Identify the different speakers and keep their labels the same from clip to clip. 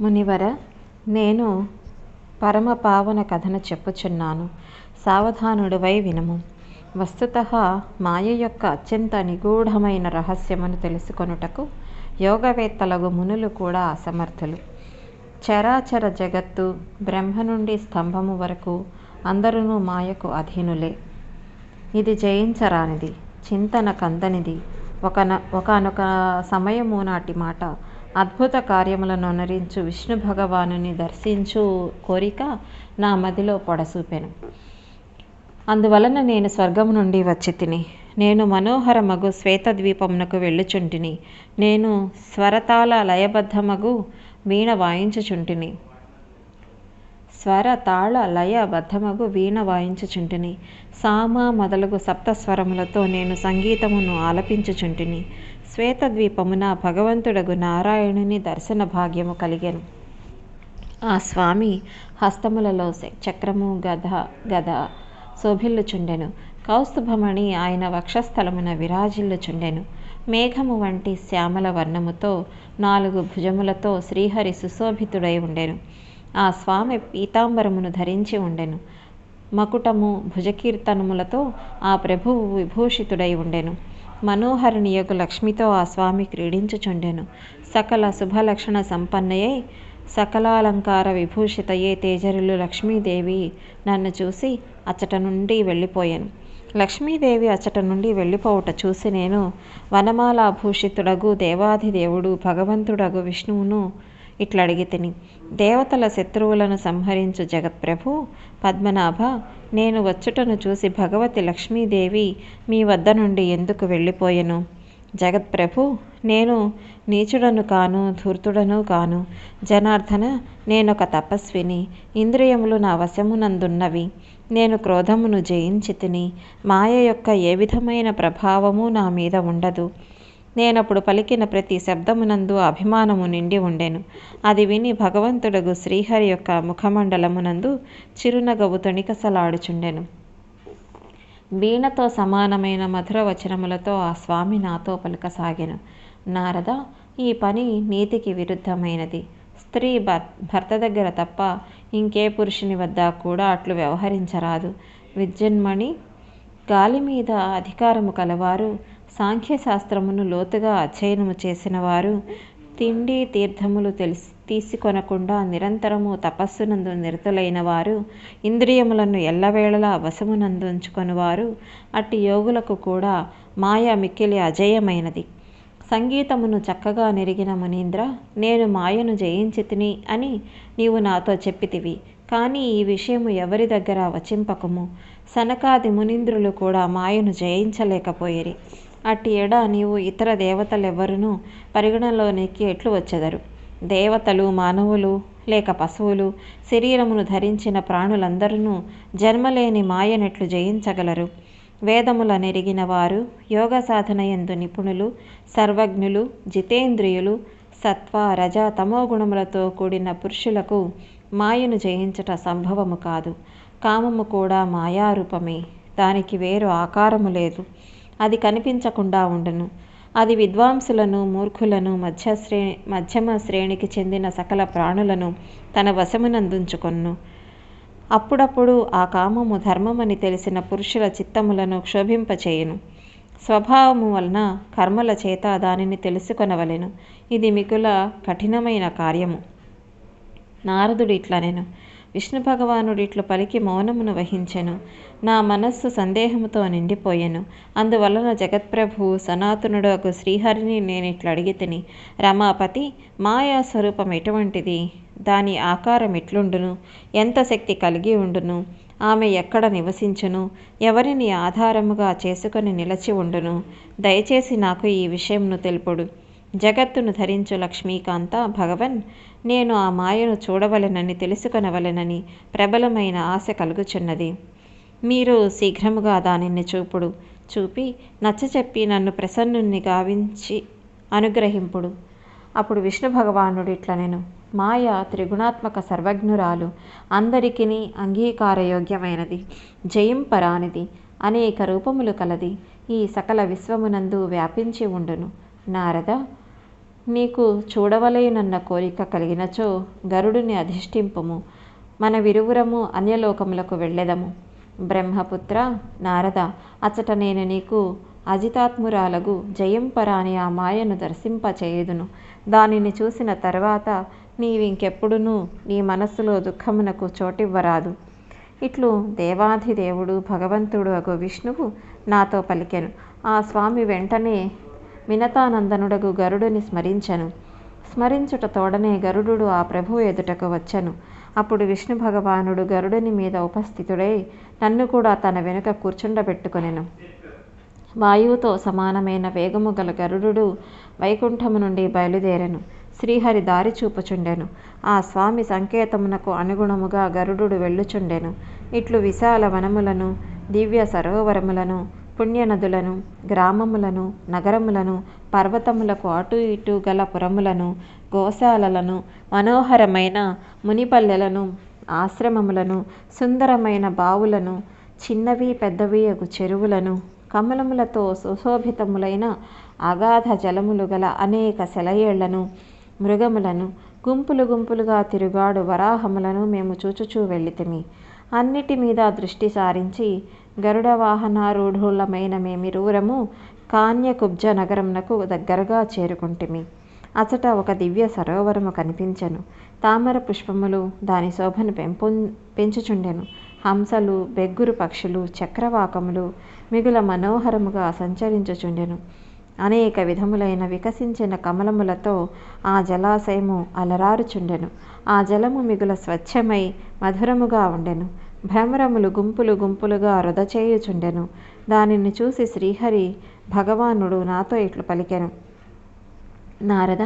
Speaker 1: మునివర నేను పరమ పావన కథను చెప్పుచున్నాను. సావధానుడివై వినుము. వస్తుత మాయ యొక్క అత్యంత నిగూఢమైన రహస్యమును తెలుసుకొనుటకు యోగవేత్తలగు మునులు కూడా అసమర్థులు. చరాచర జగత్తు బ్రహ్మ నుండి స్తంభము వరకు అందరూ మాయకు అధీనులే. ఇది జయించరానిది చింతన కందనిది. ఒకన ఒకనొక సమయము నాటి మాట అద్భుత కార్యములను అనరించు విష్ణు భగవానుని దర్శించు కోరిక నా మదిలో పొడసూపెను. అందువలన నేను స్వర్గము నుండి వచ్చి తిని నేను మనోహర మగు శ్వేతద్వీపమునకు వెళ్ళుచుంటిని నేను స్వరతాల లయబద్ధమగు వీణ వాయించుచుంటిని స్వర తాళ లయ బద్ధమగు వీణ వాయించుచుంటిని సామ మొదలగు సప్తస్వరములతో నేను సంగీతమును ఆలపించుచుంటిని శ్వేతద్వీపమున భగవంతుడగు నారాయణుని దర్శన భాగ్యము కలిగెను. ఆ స్వామి హస్తములలో చక్రము గద గద శోభిల్లుచుండెను. కౌస్తుభమణి ఆయన వక్షస్థలమున విరాజిల్లుచుండెను. మేఘము వంటి శ్యామల వర్ణముతో నాలుగు భుజములతో శ్రీహరి సుశోభితుడై ఉండెను. ఆ స్వామి పీతాంబరమును ధరించి ఉండెను. మకుటము భుజకీర్తనములతో ఆ ప్రభువు విభూషితుడై ఉండెను. మనోహరునియగు లక్ష్మితో ఆ స్వామి క్రీడించుచుండెను. సకల శుభలక్షణ సంపన్నయై సకలాలంకార విభూషితయే తేజరులు లక్ష్మీదేవి నన్ను చూసి అచ్చట నుండి వెళ్ళిపోయాను. లక్ష్మీదేవి అచ్చట నుండి వెళ్ళిపోవుట చూసి నేను వనమాలాభూషితుడగు దేవాధిదేవుడు భగవంతుడగు విష్ణువును ఇట్లా అడిగితిని దేవతల శత్రువులను సంహరించు జగత్ప్రభు పద్మనాభ నేను వచ్చుటను చూసి భగవతి లక్ష్మీదేవి మీ వద్ద నుండి ఎందుకు వెళ్ళిపోయెను? జగత్ప్రభు నేను నీచుడను కాను ధూర్తుడను కాను. జనార్దన నేనొక తపస్విని ఇంద్రియములు నా వశమునందున్నవి. నేను క్రోధమును జయించి తిని మాయ యొక్క ఏ విధమైన ప్రభావము నా మీద ఉండదు. నేనప్పుడు పలికిన ప్రతి శబ్దమునందు అభిమానము నిండి ఉండెను. అది విని భగవంతుడగు శ్రీహరి యొక్క ముఖమండలమునందు చిరునగవు తొణికసలాడుచుండెను. వీణతో సమానమైన మధుర వచనములతో ఆ స్వామి నాతో పలుకసాగెను. నారద ఈ పని నీతికి విరుద్ధమైనది. స్త్రీ భర్త దగ్గర తప్ప ఇంకే పురుషుని వద్ద కూడా అట్లు వ్యవహరించరాదు. విద్యున్మణి గాలి మీద అధికారము కలవారు సాంఖ్యశాస్త్రమును లోతుగా అధ్యయనము చేసిన వారు తిండి తీర్థములు తెలిసి తీసుకొనకుండా నిరంతరము తపస్సునందు నిరతులైన వారు ఇంద్రియములను ఎల్లవేళలా వశమునందుంచుకొని వారు అట్టి యోగులకు కూడా మాయ మిక్కిలి అజేయమైనది. సంగీతమును చక్కగా నెరిగిన మునీంద్ర నేను మాయను జయించితిని అని నీవు నాతో చెప్పితివి. కానీ ఈ విషయము ఎవరి దగ్గర వచింపకము? సనకాది మునీంద్రులు కూడా మాయను జయించలేకపోయిరి. అట్టి ఎడ నీవు ఇతర దేవతలెవ్వరునూ పరిగణలోనికి ఎట్లు వచ్చెదరు? దేవతలు మానవులు లేక పశువులు శరీరమును ధరించిన ప్రాణులందరూ జన్మలేని మాయనెట్లు జయించగలరు. వేదముల నెరిగిన వారు యోగ సాధన ఎందు నిపుణులు సర్వజ్ఞులు జితేంద్రియులు సత్వ రజ తమో గుణములతో కూడిన పురుషులకు మాయను జయించట సంభవము కాదు. కామము కూడా మాయారూపమే. దానికి వేరు ఆకారము లేదు. అది కనిపించకుండా ఉండను. అది విద్వాంసులను మూర్ఖులను మధ్య శ్రే మధ్యమ శ్రేణికి చెందిన సకల ప్రాణులను తన వశమునందుంచుకొన్ను. అప్పుడప్పుడు ఆ కామము ధర్మమని తెలిసిన పురుషుల చిత్తములను క్షోభింపచేయును. స్వభావము వలన కర్మల చేత దానిని తెలుసుకొనవలెను. ఇది మిగుల కఠినమైన కార్యము. నారదుడు ఇట్లా నేను విష్ణు భగవానుడు ఇట్లు పలికి మౌనమును వహించెను. నా మనస్సు సందేహముతో నిండిపోయెను. అందువలన జగత్ప్రభు సనాతనుడు శ్రీహరిని నేను ఇట్లా అడిగి తిని రమాపతి మాయా స్వరూపం ఎటువంటిది? దాని ఆకారం ఎట్లుండును? ఎంత శక్తి కలిగి ఉండును? ఆమె ఎక్కడ నివసించును? ఎవరిని ఆధారముగా చేసుకొని నిలచి ఉండును? దయచేసి నాకు ఈ విషయంను తెలుపుడు. జగత్తును ధరించు లక్ష్మీకాంత భగవన్ నేను ఆ మాయను చూడవలెనని తెలుసుకొనవలెనని ప్రబలమైన ఆశ కలుగుచున్నది. మీరు శీఘ్రముగా దానిని చూపుడు. చూపి నచ్చచెప్పి నన్ను ప్రసన్నుని గావించి అనుగ్రహింపుడు. అప్పుడు విష్ణు భగవానుడు ఇట్లా నేను మాయ త్రిగుణాత్మక సర్వజ్ఞురాలు అందరికీ అంగీకారయోగ్యమైనది. జయింపరానిది అనేక రూపములు కలది. ఈ సకల విశ్వమునందు వ్యాపించి ఉండును. నారద నీకు చూడవలయనన్న కోరిక కలిగినచో గరుడుని అధిష్ఠింపుము. మన విరువురము అన్యలోకములకు వెళ్ళెదము. బ్రహ్మపుత్ర నారద అచట నేను నీకు అజితాత్మురాలగు జయంపరాని ఆ మాయను దర్శింపచేయుదును. దానిని చూసిన తర్వాత నీవింకెప్పుడునూ నీ మనస్సులో దుఃఖమునకు చోటివ్వరాదు. ఇట్లు దేవాధిదేవుడు భగవంతుడు అగు విష్ణువు నాతో పలికెను. ఆ స్వామి వెంటనే వినతానందనుడగు గరుడుని స్మరించను. స్మరించుట తోడనే గరుడు ఆ ప్రభు ఎదుటకు వచ్చెను. అప్పుడు విష్ణు భగవానుడు గరుడుని మీద ఉపస్థితుడై నన్ను కూడా తన వెనుక కూర్చుండబెట్టుకొనెను. వాయువుతో సమానమైన వేగము గల గరుడు వైకుంఠము నుండి బయలుదేరెను. శ్రీహరి దారి చూపుచుండెను. ఆ స్వామి సంకేతమునకు అనుగుణముగా గరుడు వెళ్ళుచుండెను. ఇట్లు విశాల వనములను దివ్య సరోవరములను పుణ్యనదులను గ్రామములను నగరములను పర్వతములకు అటు ఇటు గల పురములను గోశాలలను మనోహరమైన మునిపల్లెలను ఆశ్రమములను సుందరమైన బావులను చిన్నవి పెద్దవి చెరువులను కమలములతో సుశోభితములైన అగాధ జలములు గల అనేక సెలయేళ్ళను మృగములను గుంపులు గుంపులుగా తిరుగాడు వరాహములను మేము చూచుచూ వెళ్ళితిమి. అన్నిటి మీద దృష్టి సారించి గరుడ వాహనారూఢులమైన మేమిరువురము కాన్యకుబ్జ నగరమునకు దగ్గరగా చేరుకుంటిమి. అచట ఒక దివ్య సరోవరము కనిపించెను. తామర పుష్పములు దాని శోభను పెంపొ పెంచుచుండెను. హంసలు బెగ్గురు పక్షులు చక్రవాకములు మిగుల మనోహరముగా సంచరించుచుండెను. అనేక విధములైన వికసించిన కమలములతో ఆ జలాశయము అలరారుచుండెను. ఆ జలము మిగుల స్వచ్ఛమై మధురముగా ఉండెను. భ్రమరములు గుంపులు గుంపులుగా రుదచేయుచుండెను దానిని చూసి శ్రీహరి భగవానుడు నాతో ఇట్లు పలికెను. నారద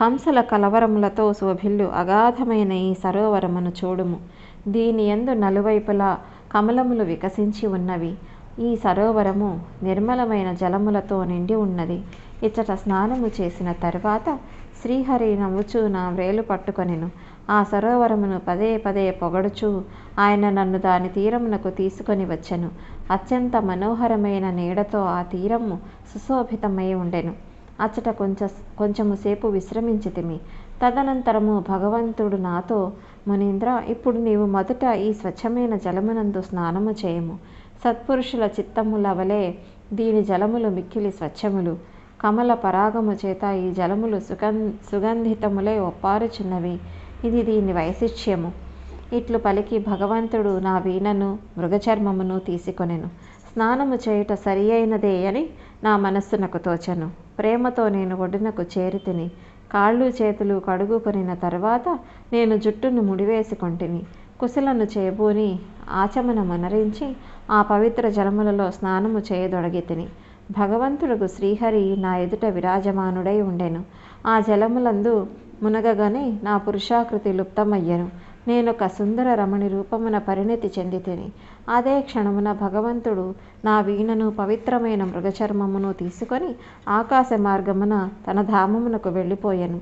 Speaker 1: హంసల కలవరములతో శోభిల్లు అగాధమైన ఈ సరోవరమును చూడుము. దీని యందు నలువైపులా కమలములు వికసించి ఉన్నవి. ఈ సరోవరము నిర్మలమైన జలములతో నిండి ఉన్నది. ఇచ్చట స్నానము చేసిన తరువాత శ్రీహరి నవ్వుచూ నా వ్రేలు పట్టుకొనెను. ఆ సరోవరమును పదే పదే పొగడుచూ ఆయన నన్ను దాని తీరమునకు తీసుకొని వచ్చెను. అత్యంత మనోహరమైన నీడతో ఆ తీరము సుశోభితమై ఉండెను. అచ్చట కొంచె కొంచెము సేపు విశ్రమించితిమి తదనంతరము భగవంతుడు నాతో మునీంద్ర ఇప్పుడు నీవు మొదట ఈ స్వచ్ఛమైన జలమునందు స్నానము చేయము. సత్పురుషుల చిత్తముల వలె దీని జలములు మిక్కిలి స్వచ్ఛములు. కమల పరాగము చేత ఈ జలములు సుగం సుగంధితములై ఒప్పారుచున్నవి. ఇది దీని వైశిష్యము ఇట్లు పలికి భగవంతుడు నా వీణను మృగచర్మమును తీసుకొనెను. స్నానము చేయుట సరి అయినదే అని నా మనస్సునకు తోచను. ప్రేమతో నేను ఒడ్డునకు చేరితిని. కాళ్ళు చేతులు కడుగుకొనిన తర్వాత నేను జుట్టును ముడివేసుకొంటిని. కుశలను చేయబూని ఆచమనమనరించి ఆ పవిత్ర జలములలో స్నానము చేయదొడగితిని. భగవంతుడుకు శ్రీహరి నా ఎదుట విరాజమానుడై ఉండెను. ఆ జలములందు మునగగానే నా పురుషాకృతి లుప్తమయ్యెను. నేనొక సుందర రమణి రూపమున పరిణితి చెందితిని. అదే క్షణమున భగవంతుడు నా వీణను పవిత్రమైన మృగచర్మమును తీసుకొని ఆకాశ మార్గమున తన ధామమునకు వెళ్ళిపోయాను.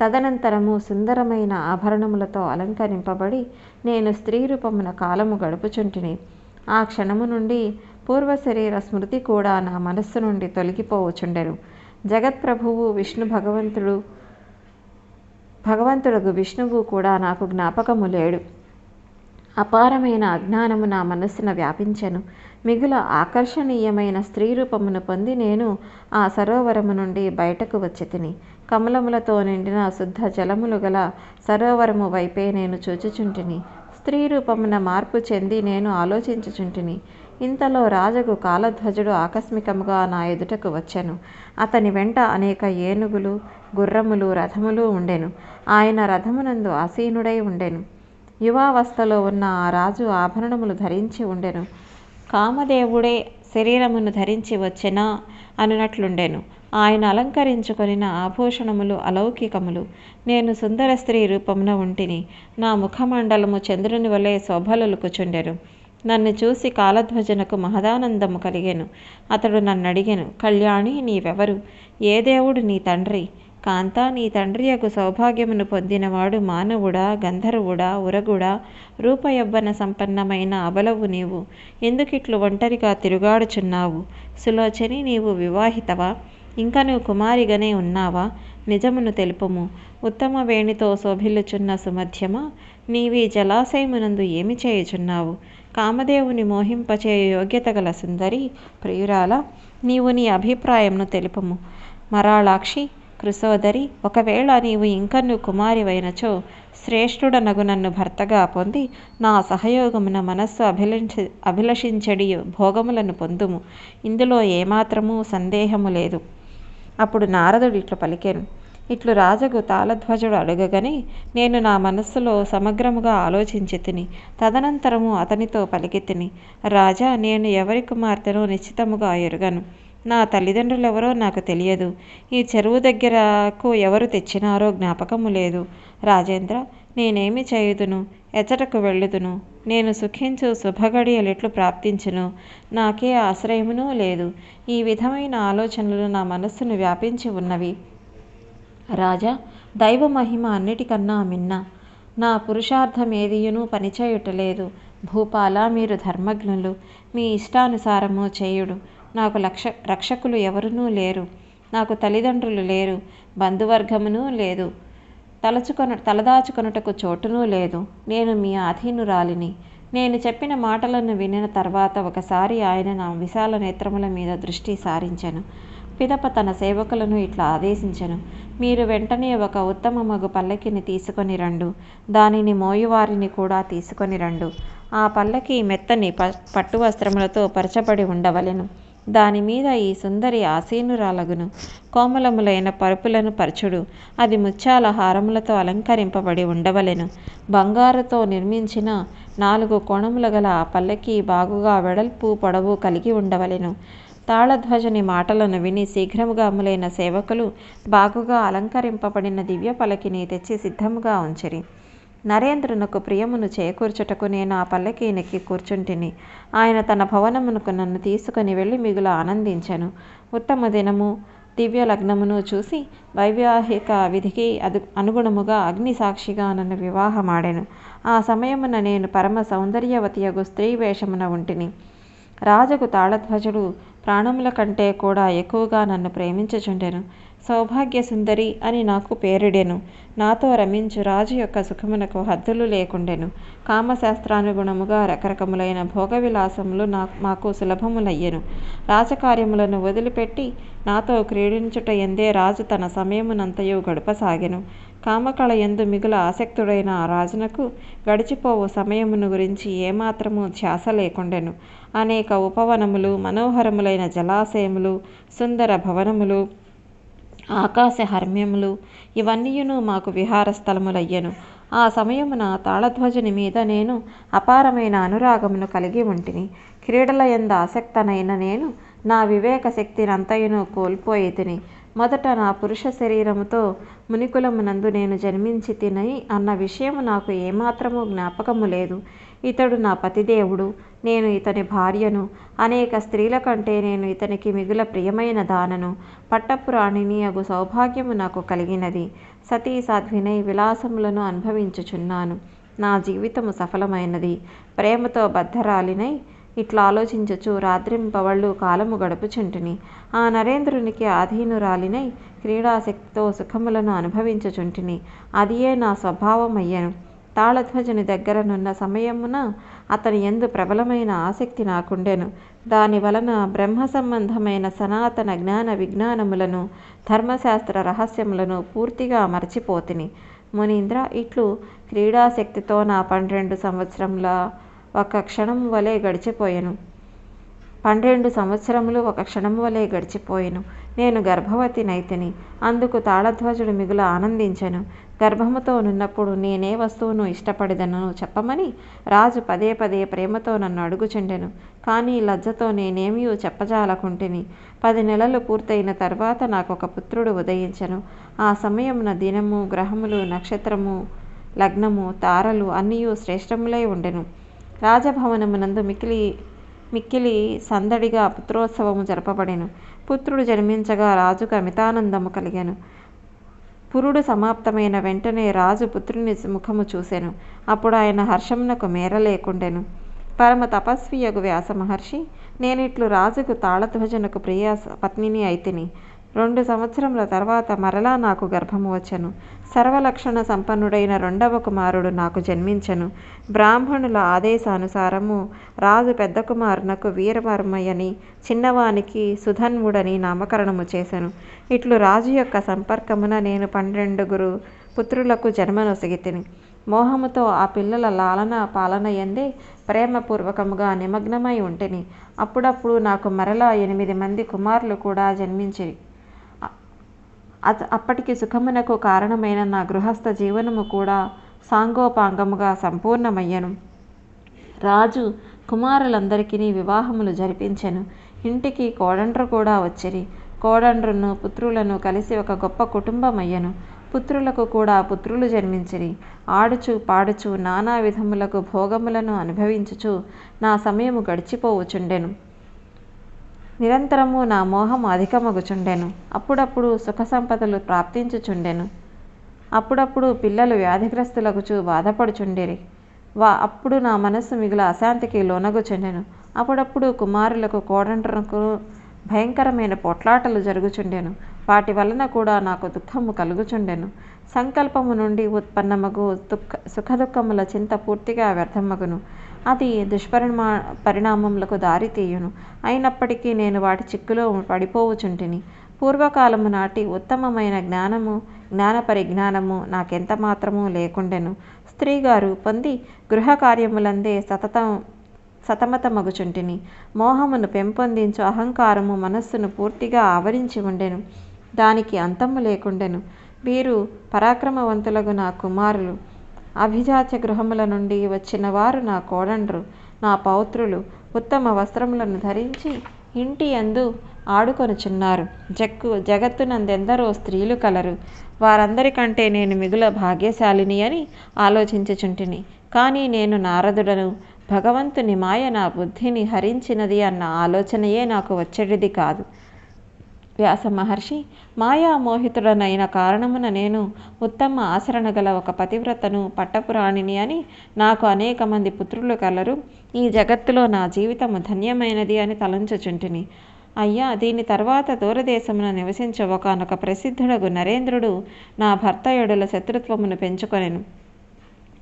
Speaker 1: తదనంతరము సుందరమైన ఆభరణములతో అలంకరింపబడి నేను స్త్రీ రూపమున కాలము గడుపుచుంటిని. ఆ క్షణము నుండి పూర్వ శరీర స్మృతి కూడా నా మనస్సు నుండి తొలగిపోవచుండెను. జగత్ప్రభువు విష్ణు భగవంతుడు భగవంతుడు విష్ణువు కూడా నాకు జ్ఞాపకము లేడు. అపారమైన అజ్ఞానము నా మనస్సున వ్యాపించెను. మిగుల ఆకర్షణీయమైన స్త్రీ రూపమును పొంది నేను ఆ సరోవరము నుండి బయటకు వచ్చి తిని కమలములతో నిండిన శుద్ధ జలములు గల సరోవరము వైపే నేను చూచుచుంటిని. స్త్రీ రూపమున మార్పు చెంది నేను ఆలోచించుచుంటిని. ఇంతలో రాజగు కాలధ్వజుడు ఆకస్మికముగా నా ఎదుటకు వచ్చెను. అతని వెంట అనేక ఏనుగులు గుర్రములు రథములు ఉండెను. ఆయన రథమునందు ఆసీనుడై ఉండెను. యువావస్థలో ఉన్న ఆ రాజు ఆభరణములు ధరించి ఉండెను. కామదేవుడే శరీరమును ధరించి వచ్చెనా అనునట్లుండెను. ఆయన అలంకరించుకొనిన ఆభూషణములు అలౌకికములు. నేను సుందర స్త్రీ రూపమున ఉంటిని. నా ముఖమండలము చంద్రుని వలె శోభలొలుకుచుండెను. నన్ను చూసి కాలధ్వజనకు మహదానందము కలిగాను. అతడు నన్ను అడిగెను కళ్యాణి నీవెవరు? ఏ దేవుడు నీ తండ్రి? కాంత నీ తండ్రియకు సౌభాగ్యమును పొందినవాడు మానవుడా గంధర్వుడా ఉరగుడా? రూపయవ్వన సంపన్నమైన అబలవు నీవు. ఎందుకిట్లు ఒంటరిగా తిరుగాడుచున్నావు? సులోచని నీవు వివాహితవా? ఇంకా నువ్వు కుమారిగానే ఉన్నావా? నిజమును తెలుపుము. ఉత్తమ వేణితో శోభిల్లుచున్న సుమధ్యమా? నీవి జలాశయమునందు ఏమి చేయుచున్నావు? కామదేవుని మోహింపచే యోగ్యత గల సుందరి ప్రియురాల నీవు నీ అభిప్రాయంను తెలుపుము. మరాళాక్షి కృసోదరి ఒకవేళ నీవు ఇంకను కుమారివైనచో శ్రేష్ఠుడనగు నన్ను భర్తగా పొంది నా సహయోగమున మనస్సు అభిలష అభిలషించడి భోగములను పొందుము. ఇందులో ఏమాత్రము సందేహము లేదు. అప్పుడు నారదుడు ఇట్లు పలికాను. ఇట్లు రాజగు తాళధ్వజుడు అడుగగని నేను నా మనస్సులో సమగ్రముగా ఆలోచించి తిని తదనంతరము అతనితో పలికి తిని రాజా నేను ఎవరి కుమార్తెను నిశ్చితముగా ఎరుగను. నా తల్లిదండ్రులెవరో నాకు తెలియదు. ఈ చెరువు దగ్గరకు ఎవరు తెచ్చినారో జ్ఞాపకము లేదు. రాజేంద్ర నేనేమి చేయుదును? ఎచ్చటకు వెళ్ళుదును. నేను సుఖించు శుభగడియలెట్లు ప్రాప్తించును. నాకే ఆశ్రయమునూ లేదు. ఈ విధమైన ఆలోచనలు నా మనస్సును వ్యాపించి ఉన్నవి. రాజా దైవ మహిమ అన్నిటికన్నా మిన్న. నా పురుషార్థమేదియును పనిచేయుటలేదు. భూపాల మీరు ధర్మజ్ఞులు. మీ ఇష్టానుసారము చేయుడు. నాకు లక్ష రక్షకులు ఎవరునూ లేరు. నాకు తల్లిదండ్రులు లేరు. బంధువర్గమునూ లేదు. తలచుకొన తలదాచుకొనుటకు చోటునూ లేదు. నేను మీ ఆధీనురాలిని. నేను చెప్పిన మాటలను వినిన తర్వాత ఒకసారి ఆయన నా విశాల నేత్రముల మీద దృష్టి సారించెను. పిదప తన సేవకులను ఇట్లా ఆదేశించెను. మీరు వెంటనే ఒక ఉత్తమ మగు పల్లకిని తీసుకొని రండు. దానిని మోయువారిని కూడా తీసుకొని రండు. ఆ పల్లకి మెత్తని ప పట్టు వస్త్రములతో పరచబడి ఉండవలెను. దాని మీద ఈ సుందరి ఆసీనురాలగును. కోమలములైన పరుపులను పరచుడు. అది ముత్యాల హారములతో అలంకరింపబడి ఉండవలెను. బంగారుతో నిర్మించిన నాలుగు కోణములు గల ఆ పల్లకి బాగుగా వెడల్పు పొడవు కలిగి ఉండవలెను. తాళధ్వజని మాటలను విని శీఘ్రముగా అమ్ములైన సేవకులు బాగుగా అలంకరింపబడిన దివ్య పలకిని తెచ్చి సిద్ధముగా ఉంచిరి. నరేంద్రునకు ప్రియమును చేకూర్చుటకు నేను ఆ పల్లకి నెక్కి కూర్చుంటిని. ఆయన తన భవనమునకు నన్ను తీసుకుని వెళ్ళి మిగుల ఆనందించెను. ఉత్తమ దినము. దివ్య లగ్నమును చూసి వైవాహిక విధికి అదు అనుగుణముగా అగ్ని సాక్షిగా నన్ను వివాహమాడెను. ఆ సమయమున నేను పరమ సౌందర్యవతియగు స్త్రీ వేషమున ఉంటిని. రాజకు తాళధ్వజుడు ప్రాణముల కంటే కూడా ఎక్కువగా నన్ను ప్రేమించుచుండెను. సౌభాగ్య సుందరి అని నాకు పేరిడెను. నాతో రమించు రాజు యొక్క సుఖమునకు హద్దులు లేకుండెను. కామశాస్త్రానుగుణముగా రకరకములైన భోగవిలాసములు నా మాకు సులభములయ్యెను. రాజకార్యములను వదిలిపెట్టి నాతో క్రీడించుట ఎందే రాజు తన సమయమునంతయు గడపసాగెను. కామకళ ఎందు మిగుల ఆసక్తుడైన ఆ రాజునకు గడిచిపోవు సమయమును గురించి ఏమాత్రము ధ్యాస లేకుండెను. అనేక ఉపవనములు మనోహరములైన జలాశయములు సుందర భవనములు ఆకాశ హర్మ్యములు ఇవన్నీయును మాకు విహార స్థలములయ్యను ఆ సమయమున తాళధ్వజుని మీద నేను అపారమైన అనురాగమును కలిగి ఉంటిని. క్రీడల ఎందు ఆసక్తనైన నేను నా వివేక శక్తినంతయును కోల్పోయి తిని మొదట నా పురుష శరీరముతో మునికులమునందు నేను జన్మించి తినై అన్న విషయము నాకు ఏమాత్రము జ్ఞాపకము లేదు. ఇతడు నా పతిదేవుడు నేను ఇతని భార్యను. అనేక స్త్రీల కంటే నేను ఇతనికి మిగుల ప్రియమైన దానను. పట్టపురాణిని అగు సౌభాగ్యము నాకు కలిగినది. సతీ సాధ్వినై విలాసములను అనుభవించుచున్నాను. నా జీవితము సఫలమైనది. ప్రేమతో బద్ధరాలినై ఇట్లా ఆలోచించుచు రాత్రింపవళ్ళు కాలము గడుపుచుంటిని. ఆ నరేంద్రునికి ఆధీనురాలినై క్రీడాశక్తితో సుఖములను అనుభవించుచుంటిని. అదియే నా స్వభావమయ్యను. తాళధ్వజుని దగ్గరనున్న సమయమున అతని ఎందు ప్రబలమైన ఆసక్తి నాకుండెను. దాని వలన బ్రహ్మ సంబంధమైన సనాతన జ్ఞాన విజ్ఞానములను ధర్మశాస్త్ర రహస్యములను పూర్తిగా మర్చిపోతిని. మునీంద్ర ఇట్లు క్రీడాశక్తితో నా పన్నెండు సంవత్సరముల ఒక క్షణం వలె గడిచిపోయాను. పన్నెండు సంవత్సరములు ఒక క్షణం వలె గడిచిపోయెను. నేను గర్భవతి నైతిని అందుకు తాళధ్వజుడు మిగుల ఆనందించెను. గర్భముతో నున్నప్పుడు నేనే వస్తువును ఇష్టపడదనను చెప్పమని రాజు పదే పదే ప్రేమతో నన్ను అడుగుచుండెను. కానీ లజ్జతో నేనేమీ చెప్పజాలకుంటిని. పది నెలలు పూర్తయిన తర్వాత నాకు ఒక పుత్రుడు ఉదయించెను. ఆ సమయమున దినము గ్రహములు నక్షత్రము లగ్నము తారలు అన్నీయూ శ్రేష్టములై ఉండెను. రాజభవనమునందు మిక్కిలి మిక్కిలి సందడిగా పుత్రోత్సవము జరపబడెను. పుత్రుడు జన్మించగా రాజుకు అమితానందము కలిగాను. పురుడు సమాప్తమైన వెంటనే రాజు పుత్రుని ముఖము చూసెను. అప్పుడు ఆయన హర్షమునకు మేర లేకుండెను. పరమ తపస్వియగు వ్యాస మహర్షి నేనిట్లు రాజుకు తాళధ్వజనకు ప్రియ పత్నిని అయితిని. రెండు సంవత్సరముల తర్వాత మరలా నాకు గర్భము వచ్చెను. సర్వలక్షణ సంపన్నుడైన రెండవ కుమారుడు నాకు జన్మించెను. బ్రాహ్మణుల ఆదేశానుసారము రాజు పెద్ద కుమారునకు వీరవర్మయ్యని చిన్నవానికి సుధన్వుడని నామకరణము చేశాను ఇట్లు రాజు యొక్క సంపర్కమున నేను పన్నెండుగురు పుత్రులకు జన్మనొసగితిని మోహముతో ఆ పిల్లల లాలన పాలన ఎందే ప్రేమపూర్వకముగా నిమగ్నమై ఉంటేని. అప్పుడప్పుడు నాకు మరలా ఎనిమిది మంది కుమారులు కూడా జన్మించిరి. అత అప్పటికి సుఖమునకు కారణమైన నా గృహస్థ జీవనము కూడా సాంగోపాంగముగా సంపూర్ణమయ్యను. రాజు కుమారులందరికీ వివాహములు జరిపించెను. ఇంటికి కోడండ్రు కూడా వచ్చిరి. కోడండ్రును పుత్రులను కలిసి ఒక గొప్ప కుటుంబమయ్యను. పుత్రులకు కూడా పుత్రులు జన్మించిరి. ఆడుచు పాడుచు నానా విధములకు భోగములను అనుభవించుచు నా సమయము గడిచిపోవుచుండెను. నిరంతరము నా మోహము అధికమగుచుండెను. అప్పుడప్పుడు సుఖ సంపదలు ప్రాప్తించుచుండెను. అప్పుడప్పుడు పిల్లలు వ్యాధిగ్రస్తులగుచు బాధపడుచుండిరి. వా అప్పుడు నా మనస్సు మిగుల అశాంతికి లోనగుచుండెను. అప్పుడప్పుడు కుమారులకు కోడంటకు భయంకరమైన పొట్లాటలు జరుగుచుండెను. వాటి వలన కూడా నాకు దుఃఖము కలుగుచుండెను. సంకల్పము నుండి ఉత్పన్నమగు దుఃఖ సుఖదుఖముల చింత పూర్తిగా వ్యర్థమగును. అది దుష్పరిణా పరిణామములకు దారితీయును అయినప్పటికీ నేను వాటి చిక్కులో పడిపోవుచుంటిని. పూర్వకాలము నాటి ఉత్తమమైన జ్ఞానము జ్ఞాన పరిజ్ఞానము నాకెంత మాత్రము లేకుండెను. స్త్రీగారు పొంది గృహ కార్యములందే సతతం సతమతమగుచుంటిని. మోహమును పెంపొందించు అహంకారము మనస్సును పూర్తిగా ఆవరించి ఉండెను. దానికి అంతము లేకుండెను. వీరు పరాక్రమవంతులకు నా కుమారులు. అభిజాత్య గృహముల నుండి వచ్చిన వారు నా కోడండ్రు నా పౌత్రులు ఉత్తమ వస్త్రములను ధరించి ఇంటి యందు ఆడుకొనుచున్నారు. జక్కు జగత్తునందెందరో స్త్రీలు కలరు. వారందరికంటే నేను మిగుల భాగ్యశాలిని అని ఆలోచించుచుంటిని. కానీ నేను నారదుడను. భగవంతుని మాయ నా బుద్ధిని హరించినది అన్న ఆలోచనయే నాకు వచ్చేటిది కాదు. వ్యాస మహర్షి మాయామోహితుడనైన కారణమున నేను ఉత్తమ ఆచరణ గల ఒక పతివ్రతను పట్టపురాణిని అని నాకు అనేక మంది పుత్రులు కలరు. ఈ జగత్తులో నా జీవితము ధన్యమైనది అని తలంచుచుంటిని. అయ్యా దీని తర్వాత దూరదేశమున నివసించే ఒకనొక ప్రసిద్ధుడగు నరేంద్రుడు నా భర్తయుడుల శత్రుత్వమును పెంచుకొనెను.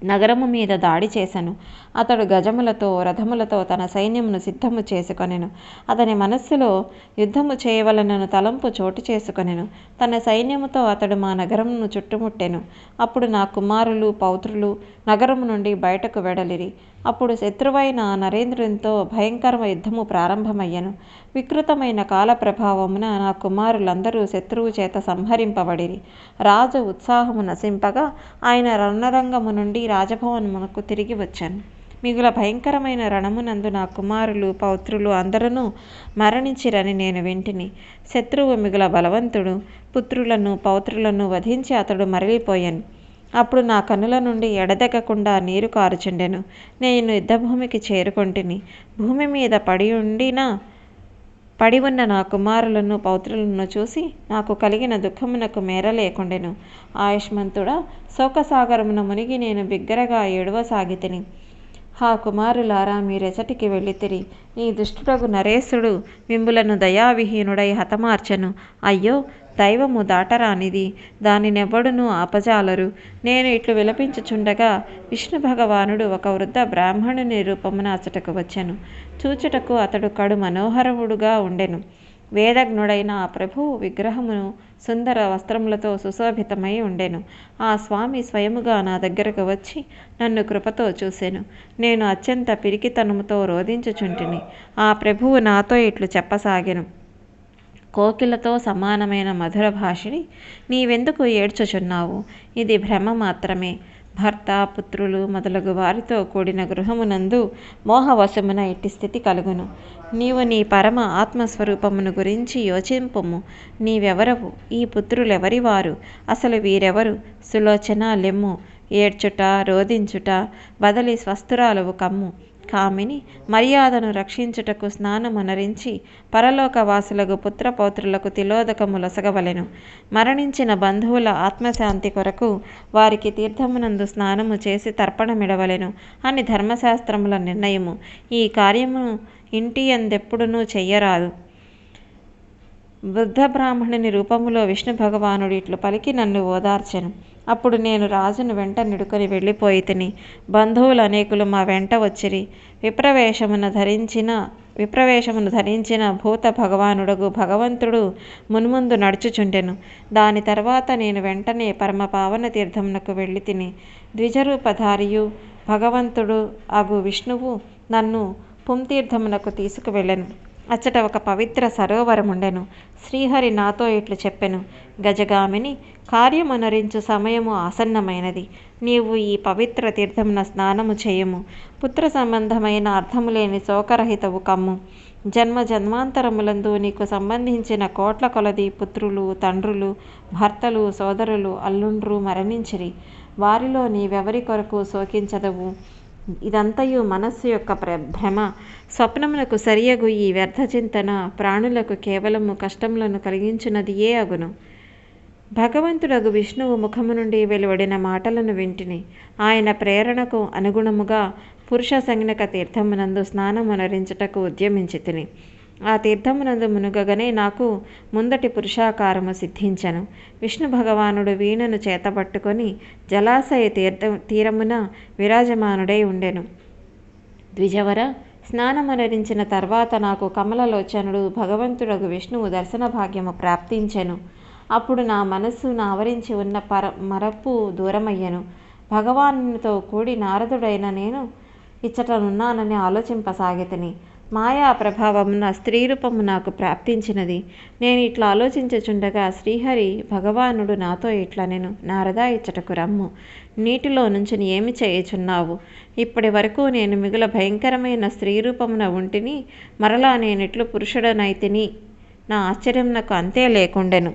Speaker 1: నగరము మీద దాడి చేశాను. అతడు గజములతో రథములతో తన సైన్యమును సిద్ధము చేసుకొనెను. అతని మనస్సులో యుద్ధము చేయవలనను తలంపు చోటు చేసుకొనెను. తన సైన్యముతో అతడు మా నగరమును చుట్టుముట్టెను. అప్పుడు నా కుమారులు పౌత్రులు నగరము నుండి బయటకు వెడలిరి. అప్పుడు శత్రువైన నరేంద్రునితో భయంకర యుద్ధము ప్రారంభమయ్యను. వికృతమైన కాల ప్రభావమున నా కుమారులందరూ శత్రువు చేత సంహరింపబడిరి. రాజు ఉత్సాహము నశింపగా ఆయన రణరంగము నుండి రాజభవనమునకు తిరిగి వచ్చాను. మిగుల భయంకరమైన రణమునందు నా కుమారులు పౌత్రులు అందరూ మరణించిరని నేను వింటిని. శత్రువు మిగుల బలవంతుడు పుత్రులను పౌత్రులను వధించి అతడు మరలిపోయాను. అప్పుడు నా కనుల నుండి ఎడదెగకుండా నీరు కారుచుండెను. నేను యుద్ధభూమికి చేరుకొంటిని. భూమి మీద పడి ఉండిన పడి ఉన్న నా కుమారులను పౌత్రులను చూసి నాకు కలిగిన దుఃఖమునకు మేర లేకుండెను. ఆయుష్మంతుడా శోకసాగరమున మునిగి నేను బిగ్గరగా ఏడవసాగితిని. హా కుమారులారా మీరెసటికి వెళ్ళితిరి. నీ దుష్టుడగు నరేశుడు మిమ్ములను దయావిహీనుడై హతమార్చను. అయ్యో దైవము దాటరానిది. దానినెవ్వడును ఆపజాలరు. నేను ఇట్లు విలపించుచుండగా విష్ణు భగవానుడు ఒక వృద్ధ బ్రాహ్మణుని రూపమున అచటకు వచ్చెను. చూచుటకు అతడు కడు మనోహరముడుగా ఉండెను. వేదజ్ఞుడైన ఆ ప్రభువు విగ్రహమును సుందర వస్త్రములతో సుశోభితమై ఉండెను. ఆ స్వామి స్వయముగా నా దగ్గరకు వచ్చి నన్ను కృపతో చూసెను. నేను అత్యంత పిరికితనముతో రోధించుచుంటిని. ఆ ప్రభువు నాతో ఇట్లు చెప్పసాగెను. కోకిలతో సమానమైన మధుర భాషని నీవెందుకు ఏడ్చుచున్నావు? ఇది భ్రమ మాత్రమే. భర్త పుత్రులు మొదలగు వారితో కూడిన గృహమునందు మోహవశమున ఇట్టి స్థితి కలుగును. నీవు నీ పరమ ఆత్మస్వరూపమును గురించి యోచింపము. నీవెవరవు? ఈ పుత్రులెవరి వారు అసలు వీరెవరు? సులోచన లెమ్ము ఏడ్చుట రోధించుట బదలి స్వస్థురాలవు కమ్ము. కామిని మర్యాదను రక్షించుటకు స్నానమునరించి పరలోకవాసులకు పుత్రపౌత్రులకు తిలోదకములొసగవలెను. మరణించిన బంధువుల ఆత్మశాంతి కొరకు వారికి తీర్థమునందు స్నానము చేసి తర్పణమిడవలెను అని ధర్మశాస్త్రముల నిర్ణయము. ఈ కార్యము ఇంటి ఎందెప్పుడునూ చెయ్యరాదు. వృద్ధ బ్రాహ్మణుని రూపములో విష్ణు భగవానుడు ఇట్లు పలికి నన్ను ఓదార్చెను. అప్పుడు నేను రాజును వెంట నిడుకొని వెళ్ళిపోయి తిని బంధువులు అనేకులు మా వెంట వచ్చిరి. విప్రవేశమున ధరించిన విప్రవేశమును ధరించిన భూత భగవానుడగు భగవంతుడు మున్ముందు నడుచుచుండెను. దాని తర్వాత నేను వెంటనే పరమ పావన తీర్థమునకు వెళ్ళి తిని ద్విజరూపధారియు భగవంతుడు అగు విష్ణువు నన్ను పుంతీర్థమునకు తీసుకువెళ్ళను. అచ్చట ఒక పవిత్ర సరోవరముండెను శ్రీహరి నాతో ఇట్లు చెప్పెను. గజగామిని కార్యమునరించు సమయము ఆసన్నమైనది. నీవు ఈ పవిత్ర తీర్థమున స్నానము చేయము. పుత్ర సంబంధమైన అర్థము లేని శోకరహితవు కమ్ము. జన్మ జన్మాంతరములందు నీకు సంబంధించిన కోట్ల కొలది పుత్రులు తండ్రులు భర్తలు సోదరులు అల్లుండ్రు మరణించిరి. వారిలో నీవెవరి కొరకు శోకించదవు? ఇదంతయు మనస్సు యొక్క ప్ర భ్రమ. స్వప్నములకు సరియగు ఈ వ్యర్థ చింతన ప్రాణులకు కేవలము కష్టములను కలిగించినది ఏ అగును? భగవంతుడగు విష్ణువు ముఖము నుండి వెలువడిన మాటలను వింటిని. ఆయన ప్రేరణకు అనుగుణముగా పురుష సంజ్ఞక తీర్థమునందు స్నానమునరించుటకు ఉద్యమించి తిని ఆ తీర్థమునందు మునుగగనే నాకు ముందటి పురుషాకారము సిద్ధించను. విష్ణు భగవానుడు వీణను చేతబట్టుకొని జలాశయ తీర్థ తీరమున విరాజమానుడై ఉండెను. ద్విజవర స్నానమనరించిన తర్వాత నాకు కమలలోచనుడు భగవంతుడగు విష్ణువు దర్శన భాగ్యము ప్రాప్తించెను. అప్పుడు నా మనస్సు ఆవరించి ఉన్న పర మరపు దూరమయ్యను. భగవానునితో కూడి నారదుడైన నేను ఇచ్చటనున్నానని ఆలోచింపసాగితిని. మాయా ప్రభావమున స్త్రీ రూపము నాకు ప్రాప్తించినది. నేను ఇట్లా ఆలోచించుచుండగా శ్రీహరి భగవానుడు నాతో ఇట్లా నేను నారదా ఇచ్చటకు రమ్ము. నీటిలో నుంచి ఏమి చేయుచున్నావు? ఇప్పటి వరకు నేను మిగుల భయంకరమైన స్త్రీ రూపమున ఉంటిని మరలా నేనెట్లు పురుషుడనైతిని? నా ఆశ్చర్యం నాకు అంతే లేకుండెను.